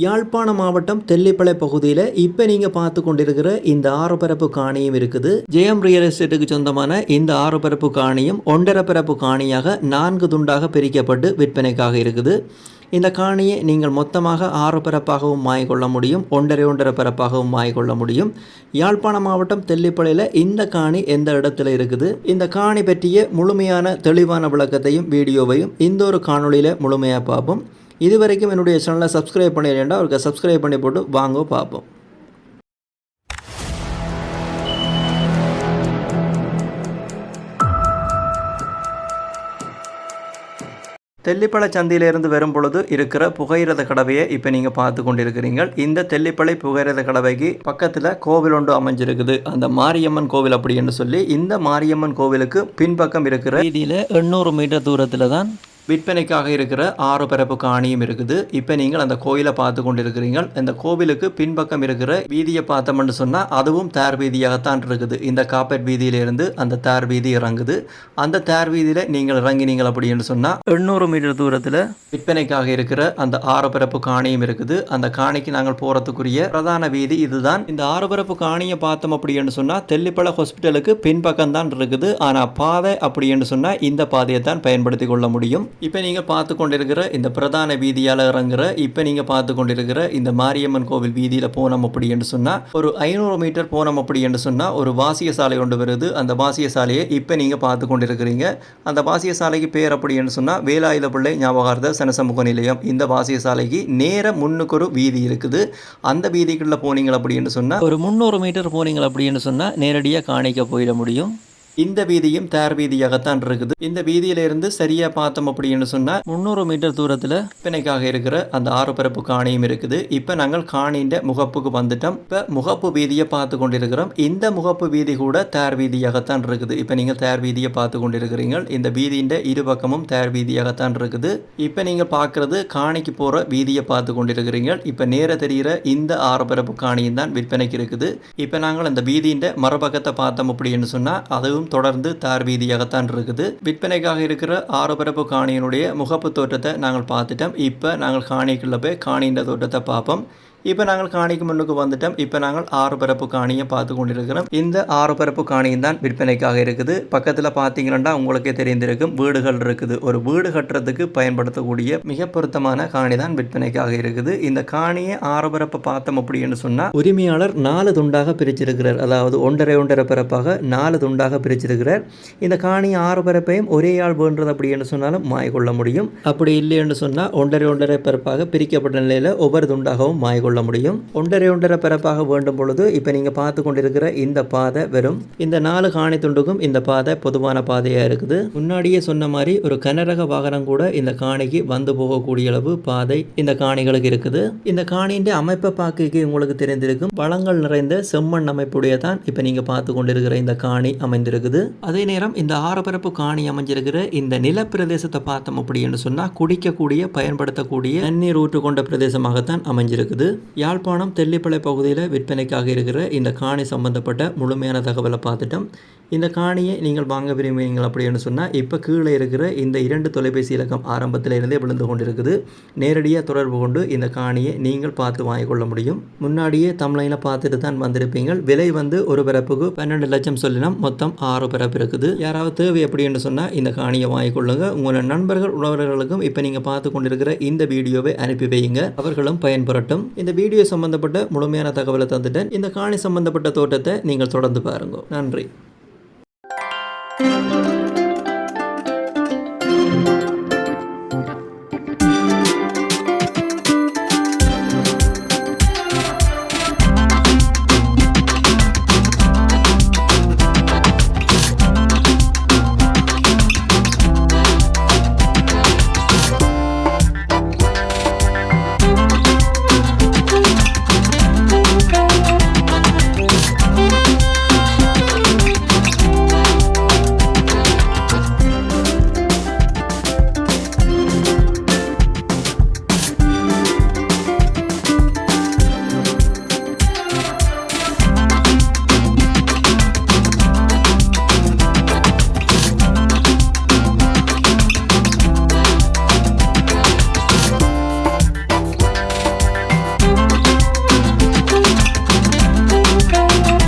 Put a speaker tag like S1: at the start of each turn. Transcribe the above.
S1: யாழ்ப்பாணம் மாவட்டம் தெல்லிப்பளை பகுதியில் இப்போ நீங்கள் பார்த்து கொண்டிருக்கிற இந்த ஆறுபரப்பு காணியும் இருக்குது. ஜெயம் ரியல் எஸ்டேட்டுக்கு சொந்தமான இந்த ஆறுபரப்பு காணியும் ஒன்றரை பரப்பு காணியாக நான்கு துண்டாக பிரிக்கப்பட்டு விற்பனைக்காக இருக்குது. இந்த காணியை நீங்கள் மொத்தமாக ஆறு பரப்பாகவும் கொள்ள முடியும் ஒன்றரை ஒன்றரை பரப்பாகவும் கொள்ள முடியும். யாழ்ப்பாணம் மாவட்டம் தெல்லிப்பளையில் இந்த காணி எந்த இடத்துல இருக்குது? இந்த காணி பற்றிய முழுமையான தெளிவான விளக்கத்தையும் வீடியோவையும் இந்த ஒரு காணொளியில் முழுமையாக பார்ப்போம். இது வரைக்கும் என்னுடைய சேனலை சப்ஸ்கிரைப் பண்ணிடுறேன்டா அவருக்கு சப்ஸ்கிரைப் பண்ணி போட்டு வாங்க பார்ப்போம். தெல்லிப்பளை சந்தையிலிருந்து வரும் பொழுது இருக்கிற புகையிரத கடவையை இப்போ நீங்கள் பார்த்து கொண்டிருக்கிறீர்கள். இந்த தெல்லிப்பளை புகையிரத கடவைக்கு பக்கத்தில் கோவில் ஒன்று அமைஞ்சிருக்குது. அந்த மாரியம்மன் கோவில் அப்படின்னு சொல்லி இந்த மாரியம்மன் கோவிலுக்கு பின்பக்கம் இருக்கிற வீதியில் எண்ணூறு மீட்டர் தூரத்தில் தான் விற்பனைக்காக இருக்கிற ஆறு பரப்பு காணியும் இருக்குது. இப்போ நீங்கள் அந்த கோயிலை பார்த்து கொண்டிருக்கிறீர்கள் இந்த கோவிலுக்கு பின்பக்கம் இருக்கிற வீதியை பார்த்தோம்னு சொன்னால் அதுவும் தேர் வீதியாகத்தான் இருக்குது. இந்த காப்பேட் வீதியிலிருந்து அந்த தேர் வீதி இறங்குது. அந்த தேர் வீதியில் நீங்கள் இறங்கினீங்கள் அப்படின்னு சொன்னால் எண்ணூறு மீட்டர் தூரத்தில் விற்பனைக்காக இருக்கிற அந்த ஆறு பரப்பு காணியும் இருக்குது. அந்த காணிக்கு நாங்கள் போகிறதுக்குரிய பிரதான வீதி இதுதான். இந்த ஆறு பரப்பு காணியை பார்த்தோம் அப்படின்னு சொன்னால் தெல்லிப்பள ஹாஸ்பிட்டலுக்கு பின்பக்கம் தான் இருக்குது. ஆனால் பாதை அப்படின்னு சொன்னால் இந்த பாதையை தான் பயன்படுத்தி கொள்ள முடியும். இப்போ நீங்கள் பார்த்து கொண்டிருக்கிற இந்த பிரதான வீதியால் இறங்குற இப்போ நீங்கள் பார்த்து கொண்டிருக்கிற இந்த மாரியம்மன் கோவில் வீதியில் போனோம் அப்படி என்று சொன்னால் ஒரு ஐநூறு மீட்டர் போனோம் அப்படி என்று சொன்னால் ஒரு வாசிய சாலை கொண்டு வருது. அந்த வாசிய சாலையை இப்போ நீங்கள் பார்த்து கொண்டிருக்கிறீங்க. அந்த வாசிய சாலைக்கு பேர் அப்படி என்று சொன்னால் வேலாயுத பிள்ளை ஞாபகார்த்த சனசமூக நிலையம். இந்த வாசிய சாலைக்கு நேர முன்னுக்கு ஒரு வீதி இருக்குது. அந்த வீதிக்குள்ளே போனீங்க அப்படின்னு சொன்னால் ஒரு முந்நூறு மீட்டர் போனீங்க அப்படின்னு சொன்னால் நேரடியாக காணிக்க போயிட முடியும். இந்த வீதியும் தேர் வீதியாகத்தான் இருக்குது. இந்த வீதியிலிருந்து சரியா பார்த்தோம் அப்படின்னு சொன்னா முந்நூறு மீட்டர் தூரத்துல பிணைக்காக இருக்கிற அந்த ஆறு பரப்பு காணியும் இருக்குது. இப்ப நாங்கள் காணின்ற முகப்புக்கு வந்துட்டோம். இப்ப முகப்பு வீதியை பார்த்து கொண்டிருக்கிறோம். இந்த முகப்பு வீதி கூட தேர் வீதியாகத்தான் இருக்குது. இப்ப நீங்க தேர் வீதியை பார்த்து கொண்டிருக்கிறீங்க இந்த வீதியின் இரு பக்கமும் தேர் வீதியாகத்தான் இருக்குது. இப்ப நீங்க பாக்குறது காணிக்கு போற வீதியை பார்த்து கொண்டிருக்கிறீங்க இப்ப நேர தெரிகிற இந்த ஆறு பரப்பு காணியும் தான் விற்பனைக்கு இருக்குது. இப்ப நாங்கள் இந்த வீதியின் மறுபக்கத்தை பார்த்தோம் அப்படின்னு சொன்னா அதுவும் முழுவதும் தொடர்ந்து தார் வீதியாகத்தான் இருக்குது. விற்பனைக்காக இருக்கிற ஆறுபரப்பு காணியினுடைய முகப்பு தோற்றத்தை நாங்கள் பார்த்துட்டோம். இப்போ நாங்கள் காணிக்குள்ளே போய் காணின்ற தோற்றத்தை பார்ப்போம். இப்போ நாங்கள் காணிக்கு முன்னுக்கு வந்துட்டோம். இப்போ நாங்கள் ஆறு பரப்பு காணியை பார்த்து கொண்டிருக்கிறோம். இந்த ஆறு பரப்பு காணியும் தான் விற்பனைக்காக இருக்குது. பக்கத்தில் பார்த்தீங்கன்னா உங்களுக்கே தெரிந்திருக்கும் வீடுகள் இருக்குது. ஒரு வீடு கட்டுறதுக்கு பயன்படுத்தக்கூடிய மிக பொருத்தமான காணி தான் விற்பனைக்காக இருக்குது. இந்த காணியை ஆறு பரப்பு பார்த்தோம் அப்படின்னு சொன்னால் உரிமையாளர் நாலு துண்டாக பிரிச்சிருக்கிறார். அதாவது ஒன்றரை ஒன்றரை பரப்பாக நாலு துண்டாக பிரிச்சிருக்கிறார். இந்த காணி ஆறு பரப்பையும் ஒரே ஆள் வேண்டது அப்படின்னு சொன்னாலும் மாய்கொள்ள முடியும். அப்படி இல்லை என்று சொன்னால் ஒன்றரை ஒன்றரை பரப்பாக பிரிக்கப்பட்ட நிலையில் ஒவ்வொரு துண்டாகவும் மாய்கொள்ள கொள்ள முடியும். ஒன்றரை ஒன்றரை பரப்பாக வேண்டும் பொழுது இப்போ நீங்கள் பார்த்து கொண்டிருக்கிற இந்த பாதை வெறும் இந்த நாலு காணி துண்டுக்கும் இந்த பாதை பொதுவான பாதையாக இருக்குது. முன்னாடியே சொன்ன மாதிரி ஒரு கனரக வாகனம் கூட இந்த காணிக்கு வந்து போகக்கூடிய அளவு பாதை இந்த காணிகளுக்கு இருக்குது. இந்த காணியின் அமைப்பை பார்க்க உங்களுக்கு தெரிந்திருக்கும். பழங்கள் நிறைந்த செம்மண் அமைப்புடைய தான் இப்போ நீங்கள் பார்த்து கொண்டிருக்கிற இந்த காணி அமைந்திருக்குது. அதே நேரம் இந்த ஆரப்பரப்பு காணி அமைஞ்சிருக்கிற இந்த நிலப்பிரதேசத்தை பார்த்தோம் அப்படின்னு சொன்னால் குடிக்கக்கூடிய பயன்படுத்தக்கூடிய தண்ணீர் ஊற்று கொண்ட பிரதேசமாகத்தான் அமைஞ்சிருக்குது. யாழ்ப்பாணம் தெல்லிப்பளை பகுதியில் விற்பனைக்காக இருக்கிற இந்த காணி சம்பந்தப்பட்ட முழுமையான தகவலை பார்த்துட்டோம். இந்த காணியை நீங்கள் வாங்க விரும்புவீங்கள் அப்படின்னு சொன்னால் இப்போ கீழே இருக்கிற இந்த இரண்டு தொலைபேசி இலக்கம் ஆரம்பத்தில் இருந்தே விழுந்து கொண்டிருக்குது. நேரடியாக தொடர்பு கொண்டு இந்த காணியை நீங்கள் பார்த்து வாங்கிக்கொள்ள முடியும். முன்னாடியே தமிழையில் பார்த்துட்டு தான் வந்திருப்பீங்கள் விலை வந்து ஒரு பிறப்புக்கு பன்னெண்டு லட்சம் சொல்லினோம். மொத்தம் ஆறு பிறப்பு இருக்குது. யாராவது தேவை அப்படின்னு சொன்னால் இந்த காணியை வாங்கிக்கொள்ளுங்க உங்களோட நண்பர்கள் உறவினர்களுக்கும் இப்போ நீங்கள் பார்த்து கொண்டிருக்கிற இந்த வீடியோவை அனுப்பி வையுங்க. அவர்களும் பயன்பெறட்டும். இந்த வீடியோ சம்பந்தப்பட்ட முழுமையான தகவலை தந்துட்டேன். இந்த காணி சம்பந்தப்பட்ட தோட்டத்தை நீங்கள் தொடர்ந்து பாருங்க. நன்றி. Thank you.